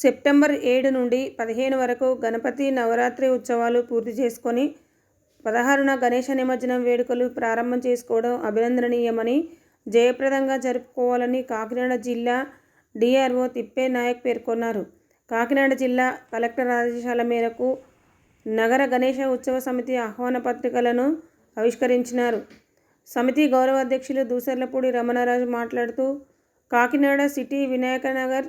September ఏడు నుండి పదిహేను వరకు గణపతి నవరాత్రి ఉత్సవాలు పూర్తి చేసుకొని పదహారున గణేష నిమజ్జనం వేడుకలు ప్రారంభం చేసుకోవడం అభినందనీయమని జయప్రదంగా జరుపుకోవాలని కాకినాడ జిల్లా డిఆర్ఓ తిప్పే నాయక్ పేర్కొన్నారు. కాకినాడ జిల్లా కలెక్టర్ ఆదేశాల మేరకు నగర గణేష ఉత్సవ సమితి ఆహ్వాన పత్రికలను ఆవిష్కరించినారు. సమితి గౌరవ అధ్యక్షులు దూసర్లపూడి రమణరాజు మాట్లాడుతూ Kakinada city Vinayaka Nagar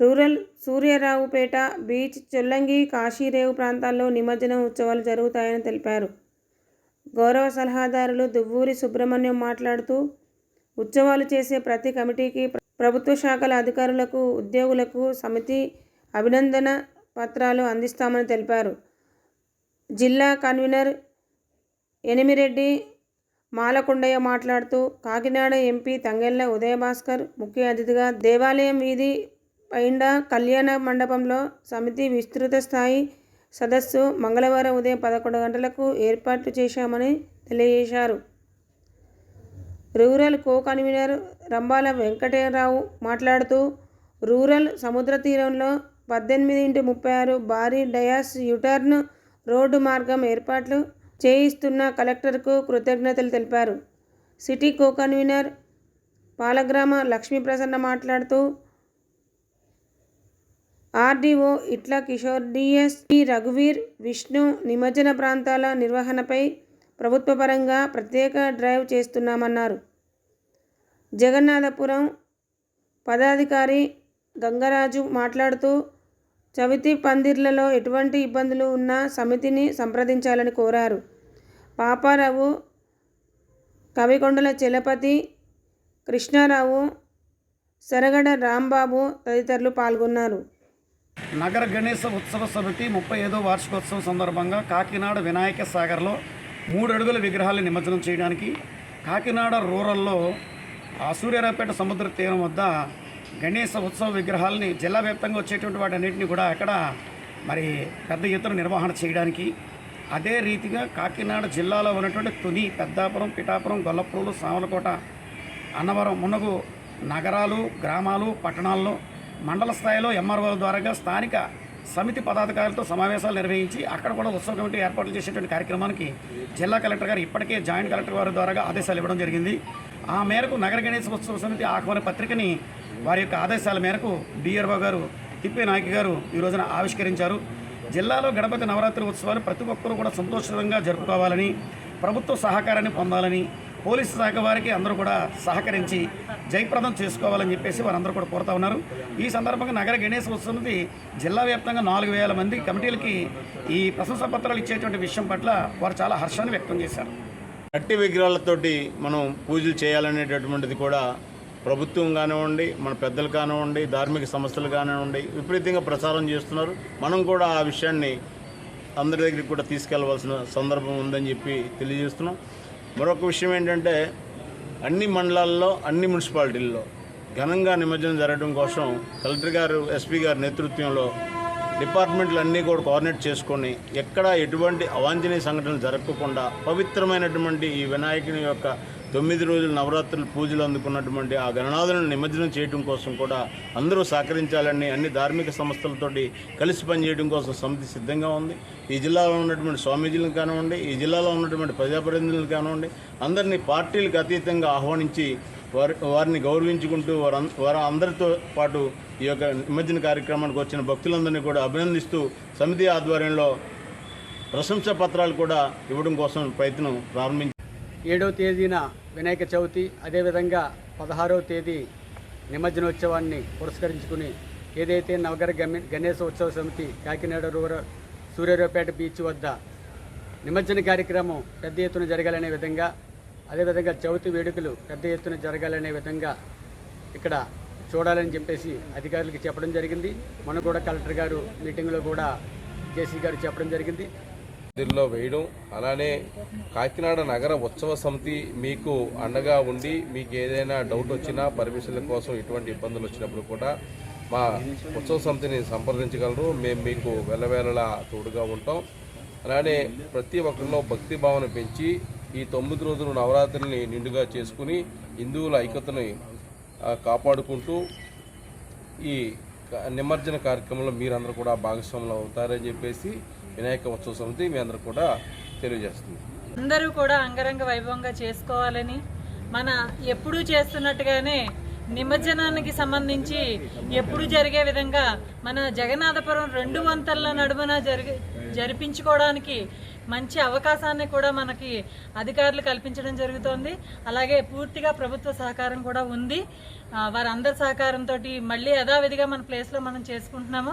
rural Suryaraopeta beach Chollangi Kasirevu ప్రాంతాల్లో నిమజ్జనం ఉత్సవాలు జరుగుతాయని తెలిపారు. గౌరవ సలహాదారులు దువ్వూరి సుబ్రహ్మణ్యం మాట్లాడుతూ ఉత్సవాలు చేసే ప్రతి కమిటీకి ప్రభుత్వ శాఖల అధికారులకు ఉద్యోగులకు సమితి అభినందన పత్రాలు అందిస్తామని తెలిపారు. జిల్లా కన్వీనర్ ఎనిమిరెడ్డి మాలకొండయ్య మాట్లాడుతూ కాకినాడ ఎంపీ తంగెళ్ళ ఉదయభాస్కర్ ముఖ్య అతిథిగా దేవాలయం వీధి పైండ కళ్యాణ మండపంలో సమితి విస్తృత స్థాయి సదస్సు మంగళవారం ఉదయం పదకొండు గంటలకు ఏర్పాట్లు చేశామని తెలియజేశారు. Rural co convener Rambala Venkatarao మాట్లాడుతూ రూరల్ సముద్ర తీరంలో పద్దెనిమిది ఇంటూ ముప్పై ఆరు భారీ డయాస్ యూటర్న్ రోడ్డు మార్గం ఏర్పాట్లు చేయిస్తున్న కలెక్టర్కు కృతజ్ఞతలు తెలిపారు. City co convener Palagrama Lakshmiprasanna మాట్లాడుతూ ఆర్డీఓ ఇట్ల కిషోర్ డిఎస్పి రఘువీర్ విష్ణు నిమజ్జన ప్రాంతాల నిర్వహణపై ప్రభుత్వ పరంగా ప్రత్యేక డ్రైవ్ చేస్తున్నామన్నారు. జగన్నాథపురం పదాధికారి గంగరాజు మాట్లాడుతూ చవితి పందిర్లలో ఎటువంటి ఇబ్బందులు ఉన్నా సమితిని సంప్రదించాలని కోరారు. పాపారావు కవికొండల చలపతి కృష్ణారావు సరగడ రాంబాబు తదితరులు పాల్గొన్నారు. నగర గణేశ ఉత్సవ సమితి ముప్పై ఐదో వార్షికోత్సవం సందర్భంగా కాకినాడ వినాయక సాగర్లో మూడు అడుగుల విగ్రహాలు నిమజ్జనం చేయడానికి కాకినాడ రూరల్లో ఆ సూర్యారావుపేట సముద్ర తీరం వద్ద గణేశ ఉత్సవ విగ్రహాలని జిల్లా వ్యాప్తంగా వచ్చేటువంటి వాటన్నిటిని కూడా అక్కడ మరి పెద్ద ఎత్తున నిర్వహణ చేయడానికి అదే రీతిగా కాకినాడ జిల్లాలో ఉన్నటువంటి తుని పెద్దాపురం పిఠాపురం గొల్లపూలు సామలకోట అన్నవరం మునగు నగరాలు గ్రామాలు పట్టణాల్లో మండల స్థాయిలో ఎంఆర్ఓల ద్వారా స్థానిక సమితి పదాధికారులతో సమావేశాలు నిర్వహించి అక్కడ కూడా ఉత్సవ కమిటీ ఏర్పాట్లు చేసేటువంటి కార్యక్రమానికి జిల్లా కలెక్టర్ గారు ఇప్పటికే జాయింట్ కలెక్టర్ గారి ద్వారా ఆదేశాలు ఇవ్వడం జరిగింది. ఆ మేరకు నగర గణేశ ఉత్సవ సమితి ఆహ్వాన పత్రికని వారి యొక్క ఆదేశాల మేరకు డిఆర్ఓ గారు తిప్పే నాయక్ గారు ఈ రోజున ఆవిష్కరించారు. జిల్లాలో గణపతి నవరాత్రి ఉత్సవాలు ప్రతి ఒక్కరూ కూడా సంతోషంగా జరుపుకోవాలని ప్రభుత్వ సహకారాన్ని పొందాలని పోలీసు శాఖ వారికి అందరూ కూడా సహకరించి జయప్రదం చేసుకోవాలని చెప్పేసి వారందరూ కూడా కోరుతా ఉన్నారు. ఈ సందర్భంగా నగర గణేష్ వస్తున్నది జిల్లా వ్యాప్తంగా నాలుగు వేల మంది కమిటీలకి ఈ ప్రశంసా పత్రాలు ఇచ్చేటువంటి విషయం పట్ల వారు చాలా హర్షాన్ని వ్యక్తం చేశారు. మట్టి విగ్రహాలతోటి మనం పూజలు చేయాలనేటటువంటిది కూడా ప్రభుత్వం కానివ్వండి మన పెద్దలు కానివ్వండి ధార్మిక సంస్థలు కానివ్వండి విపరీతంగా ప్రచారం చేస్తున్నారు. మనం కూడా ఆ విషయాన్ని అందరి దగ్గరికి కూడా తీసుకెళ్ళవలసిన సందర్భం ఉందని చెప్పి తెలియజేస్తున్నాం. మరొక విషయం ఏంటంటే అన్ని మండలాల్లో అన్ని మున్సిపాలిటీల్లో ఘనంగా నిమజ్జనం జరగడం కోసం కలెక్టర్ గారు ఎస్పీ గారి నేతృత్వంలో డిపార్ట్మెంట్లు అన్నీ కూడా కోఆర్డినేట్ చేసుకొని ఎక్కడ ఎటువంటి అవాంఛనీయ సంఘటనలు జరగకుండా పవిత్రమైనటువంటి ఈ వినాయకుని యొక్క తొమ్మిది రోజుల నవరాత్రులు పూజలు అందుకున్నటువంటి ఆ గణనాథులను నిమజ్జనం చేయడం కోసం కూడా అందరూ సహకరించాలని అన్ని ధార్మిక సంస్థలతోటి కలిసి పనిచేయడం కోసం సమితి సిద్ధంగా ఉంది. ఈ జిల్లాలో ఉన్నటువంటి స్వామీజీలను కానివ్వండి ఈ జిల్లాలో ఉన్నటువంటి ప్రజాప్రతినిధులను కానివ్వండి అందరినీ పార్టీలకు అతీతంగా ఆహ్వానించి వారి వారిని గౌరవించుకుంటూ వారు వారు అందరితో పాటు ఈ యొక్క నిమజ్జన కార్యక్రమానికి వచ్చిన భక్తులందరినీ కూడా అభినందిస్తూ సమితి ఆధ్వర్యంలో ప్రశంసా పత్రాలు కూడా ఇవ్వడం కోసం ప్రయత్నం ప్రారంభించారు ఏడవ తేదీన వినాయక చవితి అదేవిధంగా పదహారవ తేదీ నిమజ్జనోత్సవాన్ని పురస్కరించుకుని ఏదైతే నవగర గణేశ ఉత్సవ సమితి కాకినాడ రూరల్ సూర్యారావుపేట బీచ్ వద్ద నిమజ్జన కార్యక్రమం పెద్ద ఎత్తున జరగాలనే విధంగా అదేవిధంగా చవితి వేడుకలు పెద్ద ఎత్తున జరగాలనే విధంగా ఇక్కడ చూడాలని చెప్పేసి అధికారులకు చెప్పడం జరిగింది. మనం కూడా కలెక్టర్ గారు మీటింగ్లో కూడా జేసీ గారు చెప్పడం జరిగింది. మందిర్లో వేయడం అలానే కాకినాడ నగర ఉత్సవ సమితి మీకు అండగా ఉండి మీకు ఏదైనా డౌట్ వచ్చినా పర్మిషన్ల కోసం ఎటువంటి ఇబ్బందులు వచ్చినప్పుడు కూడా మా ఉత్సవ సమితిని సంప్రదించగలరు. మేము మీకు వెళ్ళవేళలా తోడుగా ఉంటాం. అలానే ప్రతి ఒక్కరిలో భక్తి భావన పెంచి ఈ తొమ్మిది రోజులు నవరాత్రిని నిండుగా చేసుకుని హిందువుల ఐక్యతని కాపాడుకుంటూ ఈ నిమజ్జన కార్యక్రమంలో మీరందరూ కూడా భాగస్వాములు అవుతారని చెప్పేసి వినాయక ఉత్సవ సమితి మీ అందరూ కూడా తెలియజేస్తుంది. అందరూ కూడా అంగరంగ వైభవంగా చేసుకోవాలని మన ఎప్పుడూ చేస్తున్నట్టుగానే నిమజ్జనానికి సంబంధించి ఎప్పుడు జరిగే విధంగా మన జగన్నాథపురం రెండు వంతల నడుమన జరిగి జరిపించుకోవడానికి మంచి అవకాశాన్ని కూడా మనకి అధికారులు కల్పించడం జరుగుతోంది. అలాగే పూర్తిగా ప్రభుత్వ సహకారం కూడా ఉంది. వారందరి సహకారంతో మళ్ళీ యథావిధిగా మన ప్లేస్లో మనం చేసుకుంటున్నాము.